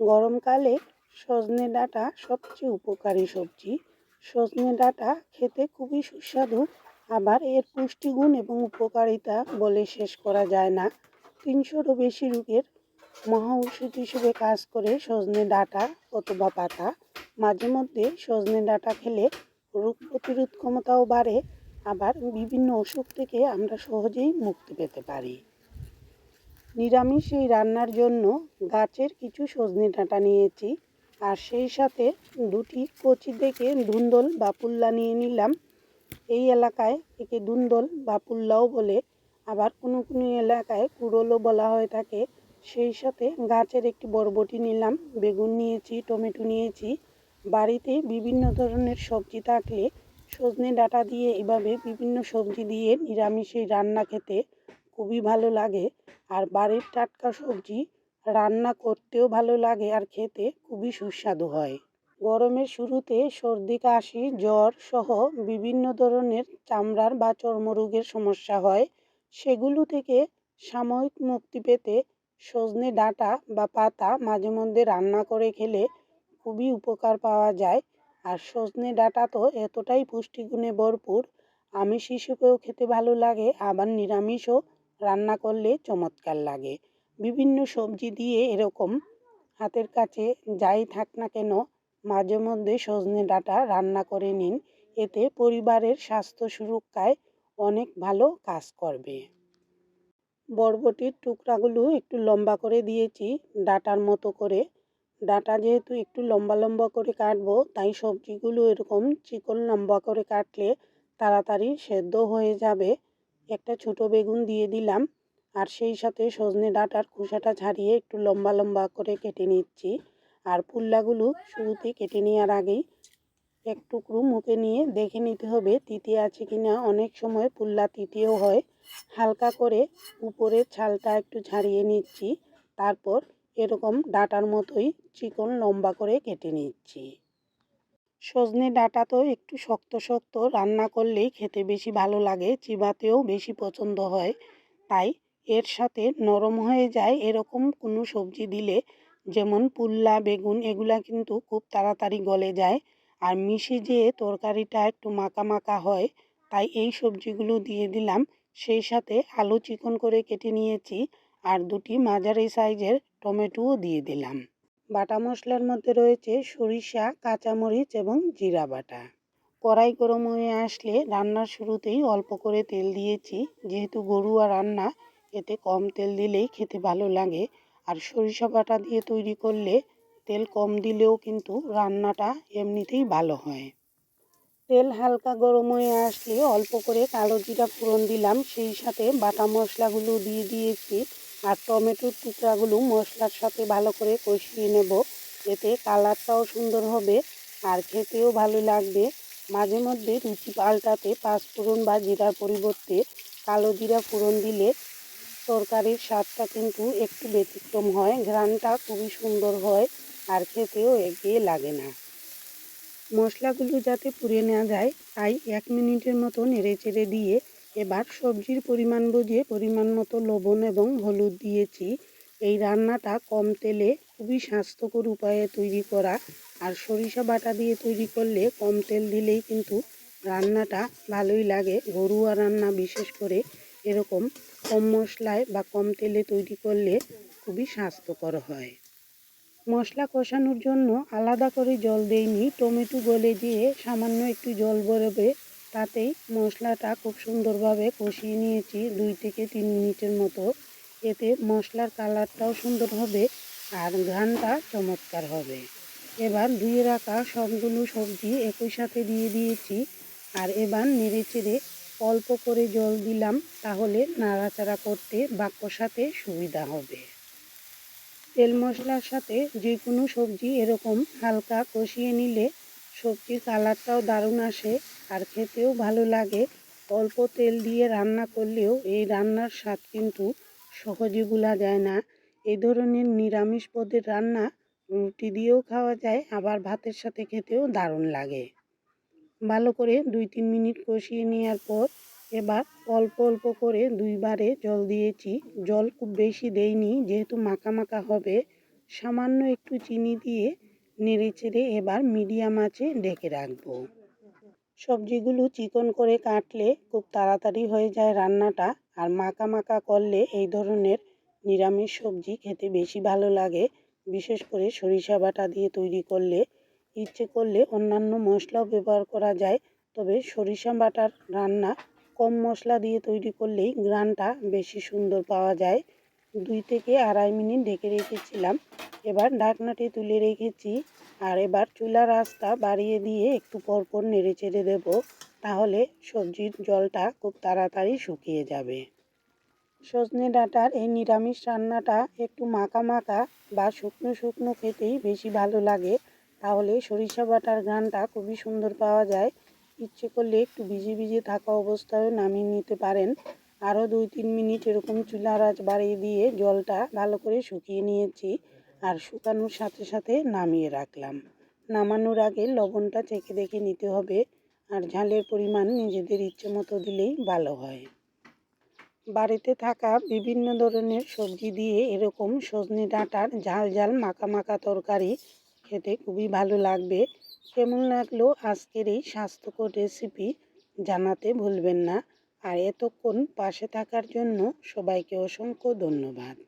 গরমকালে সজনে ডাঁটা সবচেয়ে উপকারী সবজি। সজনে ডাঁটা খেতে খুবই সুস্বাদু, আবার এর পুষ্টিগুণ এবং উপকারিতা বলে শেষ করা যায় না। তিনশোরও বেশি রোগের মহা ওষুধ হিসেবে কাজ করে সজনে ডাঁটা অথবা পাতা। মাঝে মধ্যে সজনে ডাঁটা খেলে রোগ প্রতিরোধ ক্ষমতাও বাড়ে, আবার বিভিন্ন অসুখ থেকে আমরা সহজেই মুক্তি পেতে পারি। নিরামিষ এই রান্নার জন্য গাছের কিছু সজনে ডাঁটা নিয়েছি। আর সেই সাথে দুটি কচি থেকে ধুন্দল বা পুল্লা নিয়ে নিলাম। এই এলাকায় একে ধুন্দল বা পুল্লাও বলে। আবার কোনো কোনো এলাকায় কুড়োলও বলা হয়ে থাকে। সেই সাথে গাছের একটি বরবটি নিলাম, বেগুন নিয়েছি, টমেটো নিয়েছি। বাড়িতে বিভিন্ন ধরনের সবজি থাকলে সজনে ডাঁটা দিয়ে এভাবে বিভিন্ন সবজি দিয়ে নিরামিষে রান্না খেতে খুবই ভালো লাগে। আর বাড়ির টাটকা সবজি রান্না করতেও ভালো লাগে আর খেতে খুবই সুস্বাদু হয়। গরমের শুরুতে সর্দি, কাশি, জ্বর সহ বিভিন্ন ধরনের চামড়ার বা চর্মরোগের সমস্যা হয়। সেগুলো থেকে সাময়িক মুক্তি পেতে সজনে ডাঁটা বা পাতা মাঝে মধ্যে রান্না করে খেলে খুবই উপকার পাওয়া যায়। আর সজনে ডাঁটা তো এতটাই পুষ্টিগুণে ভরপুর, আমিষ হিসেবেও খেতে ভালো লাগে, আবার নিরামিষও রান্না করলে চমৎকার লাগে। বিভিন্ন সবজি দিয়ে এরকম হাতের কাছে যাই থাক না কেন, মাঝে মধ্যে সজনে ডাঁটা রান্না করে নিন। এতে পরিবারের স্বাস্থ্য সুরক্ষায় অনেক ভালো কাজ করবে। বরবটির টুকরাগুলো একটু লম্বা করে দিয়েছি ডাটার মতো করে। ডাটা যেহেতু একটু লম্বা লম্বা করে কাটবো, তাই সবজিগুলো এরকম চিকন লম্বা করে কাটলে তাড়াতাড়ি সেদ্ধ হয়ে যাবে। একটা ছোট বেগুন দিয়ে দিলাম। আর সেই সাথে সজনে ডাঁটার খোসাটা ছাড়িয়ে একটু লম্বা লম্বা করে কেটে নিচ্ছি। আর পুল্লাগুলো শুরুতে কেটে নেওয়ার আগেই এক টুকরো মুখে নিয়ে দেখে নিতে হবে তিতে আছে কি না অনেক সময় পুল্লা তিতিও হয়। হালকা করে উপরের ছালটা একটু ছাড়িয়ে নিচ্ছি। তারপর এরকম ডাটার মতোই চিকন লম্বা করে কেটে নিচ্ছি। সজনে ডাঁটা তো একটু শক্ত শক্ত রান্না করলেই খেতে বেশি ভালো লাগে, চিবাতেও বেশি পছন্দ হয়। তাই এর সাথে নরম হয়ে যায় এরকম কোনো সবজি দিলে, যেমন পুল্লা, বেগুন এগুলা কিন্তু খুব তাড়াতাড়ি গলে যায়। আর মিশে যেয়ে তরকারিটা একটু মাখা মাখা হয়, তাই এই সবজিগুলো দিয়ে দিলাম। সেই সাথে আলু চিকন করে কেটে নিয়েছি, আর দুটি মাঝারি সাইজের টমেটোও দিয়ে দিলাম। বাটা মশলার মধ্যে রয়েছে সরিষা, কাঁচামরিচ এবং জিরা বাটা। কড়াই গরম হয়ে আসলে রান্নার শুরুতেই অল্প করে তেল দিয়েছি। যেহেতু গরুয়া রান্না, এতে কম তেল দিলেই খেতে ভালো লাগে। আর সরিষা বাটা দিয়ে তৈরি করলে তেল কম দিলেও কিন্তু রান্নাটা এমনিতেই ভালো হয়। তেল হালকা গরম হয়ে আসলে অল্প করে কালো জিরা ফোড়ন দিলাম। সেই সাথে বাটা মশলাগুলো দিয়ে দিয়েছি। আর টমেটোর টুকরাগুলো মশলার সাথে ভালো করে কষিয়ে নেব। এতে কালারটাও সুন্দর হবে আর খেতেও ভালো লাগবে। মাঝে মধ্যে রুচি পাল্টাতে পাঁচফোড়ন বা জিরার পরিবর্তে কালো জিরা ফোড়ন দিলে তরকারির স্বাদটা কিন্তু একটু ব্যতিক্রম হয়, ঘ্রাণটা খুবই সুন্দর হয় আর খেতেও এগিয়ে লাগে না। মশলাগুলো যাতে পুড়ে নেওয়া যায়, তাই এক মিনিটের মতো নেড়ে চেড়ে দিয়ে এবার সবজির পরিমাণ বুঝিয়ে পরিমাণ মতো লবণ এবং হলুদ দিয়েছি। এই রান্নাটা কম তেলে খুবই স্বাস্থ্যকর উপায়ে তৈরি করা আর সরিষা বাটা দিয়ে তৈরি করলে কম তেল দিলেই কিন্তু রান্নাটা ভালোই লাগে। ঘরোয়া রান্না বিশেষ করে এরকম কম মশলায় বা কম তেলে তৈরি করলে খুবই স্বাস্থ্যকর হয়। মশলা কষানোর জন্য আলাদা করে জল দেইনি। টমেটো গলে দিয়ে সামান্য একটু জল বেরোবে তাতেই মশলাটা খুব সুন্দরভাবে কষিয়ে নিয়েছি দুই থেকে তিন মিনিটের মতো। এতে মশলার কালারটাও সুন্দর হবে আর ঘ্রাণটা চমৎকার হবে। এবার ধুয়ে রাখা সবগুলো সবজি একই সাথে দিয়ে দিয়েছি। আর এবার নেড়ে চেড়ে অল্প করে জল দিলাম তাহলে নাড়াচাড়া করতে বা কষাতে সুবিধা হবে। তেল মশলার সাথে যে কোনো সবজি এরকম হালকা কষিয়ে নিলে সবজির কালারটাও দারুণ আসে। আর খেতেও ভালো লাগে। অল্প তেল দিয়ে রান্না করলেও এই রান্নার স্বাদ কিন্তু সহজে ভোলা যায় না। এই ধরনের নিরামিষ পদের রান্না রুটি দিয়েও খাওয়া যায়, আবার ভাতের সাথে খেতেও দারুণ লাগে। ভালো করে দুই তিন মিনিট কষিয়ে নেওয়ার পর এবার অল্প অল্প করে দুইবারে জল দিয়েছি। জল খুব বেশি দেইনি, যেহেতু মাখা মাখা হবে। সামান্য একটু চিনি দিয়ে নেড়ে চেড়ে এবার মিডিয়াম আঁচে ঢেকে রাখব। সবজিগুলো চিকন করে কাটলে খুব তাড়াতাড়ি হয়ে যায় রান্নাটা আর মাখা মাখা করলে এই ধরনের নিরামিষ সবজি খেতে বেশি ভালো লাগে। বিশেষ করে সরিষা বাটা দিয়ে তৈরি করলে ইচ্ছে করলে অন্যান্য মশলাও ব্যবহার করা যায়। তবে সরিষা বাটার রান্না কম মশলা দিয়ে তৈরি করলেই গ্রানটা বেশি সুন্দর পাওয়া যায়। দুই থেকে আড়াই মিনিট ঢেকে রেখেছিলাম। এবার ঢাকনাটি তুলে রেখেছি। আর এবার চুলার আঁচটা বাড়িয়ে দিয়ে একটু পরপর নেড়ে চেড়ে দেবো, তাহলে সবজির জলটা খুব তাড়াতাড়ি শুকিয়ে যাবে। সজনে ডাঁটার এই নিরামিষ রান্নাটা একটু মাখা মাখা বা শুকনো শুকনো খেতেই বেশি ভালো লাগে। তাহলে সরিষা বাটার ঘ্রানটা খুবই সুন্দর পাওয়া যায়। ইচ্ছে করলে একটু ভিজে ভিজে থাকা অবস্থায়ও নামিয়ে নিতে পারেন। আরও দুই তিন মিনিট এরকম চুলার আঁচ বাড়িয়ে দিয়ে জলটা ভালো করে শুকিয়ে নিয়েছি। আর শুকানোর সাথে সাথে নামিয়ে রাখলাম। নামানোর আগে লবণটা চেখে দেখে নিতে হবে আর ঝালের পরিমাণ নিজেদের ইচ্ছে মতো দিলেই ভালো হয়। বাড়িতে থাকা বিভিন্ন ধরনের সবজি দিয়ে এরকম সজনে ডাঁটার ঝাল ঝাল মাখা মাখা তরকারি খেতে খুবই ভালো লাগবে। কেমন লাগল আজকের এই স্বাস্থ্যকর রেসিপি জানাতে ভুলবেন না। আর এতক্ষণ পাশে থাকার জন্য সবাইকে অসংখ্য ধন্যবাদ।